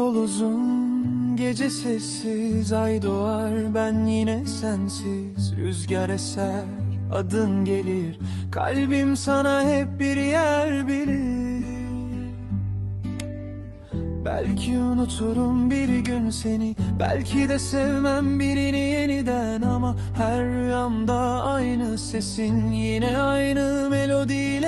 uzun gece sessiz ay doğar ben yine sensiz. Rüzgar eser adın gelir kalbim sana hep bir yer bilir. Belki unuturum bir gün seni Belki de sevmem birini yeniden. Ama her rüyamda aynı sesin Yine aynı melodiyle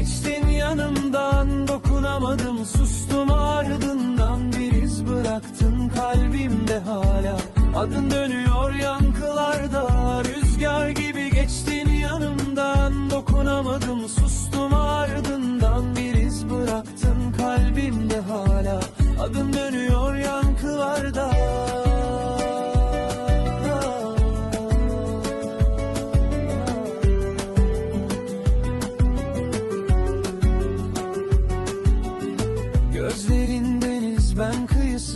geçtin yanımdan Dokunamadım sustum ardından. Bir iz bıraktın kalbimde hala. Adın dönüyor yankılarda Rüzgar gibi. Geçtin yanımdan Dokunamadım sustum ardından. Bir iz bıraktın kalbimde hala. Adın dönüyor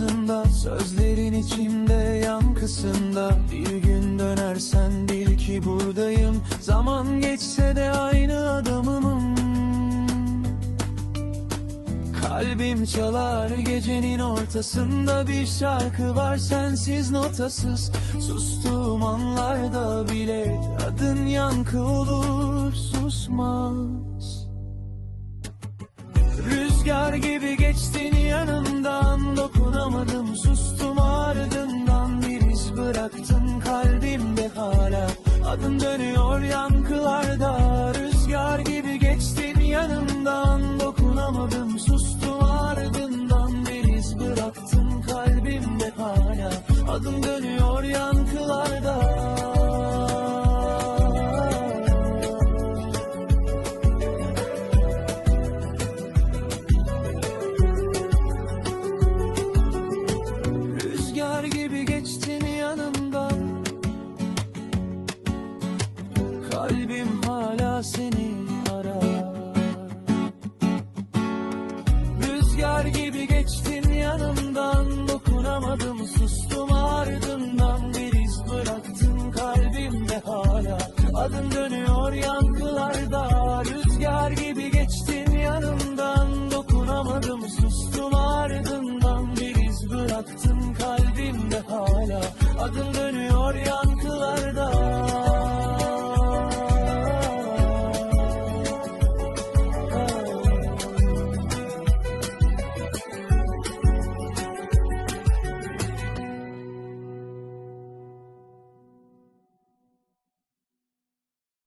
ben kıyısında Sözlerin içimde yankısında. Bir gün dönersen bil ki buradayım. Zaman geçse de aynı adamımım. Kalbim çalar gecenin ortasında. Bir şarkı var sensiz notasız. Sustuğum anlarda bile Adın yankı olur. Susmaz. Rüzgar gibi geçtin yanımdan. Dokunamadım Adın dönüyor yankılarda. Rüzgar gibi geçtin yanımdan. Dokunamadım sustum ardından. Bir iz bıraktın kalbimde hala. Adın dönüyor yankılarda Kalbim hala seni arar. Rüzgar gibi geçtin yanımdan Dokunamadım sustum ardından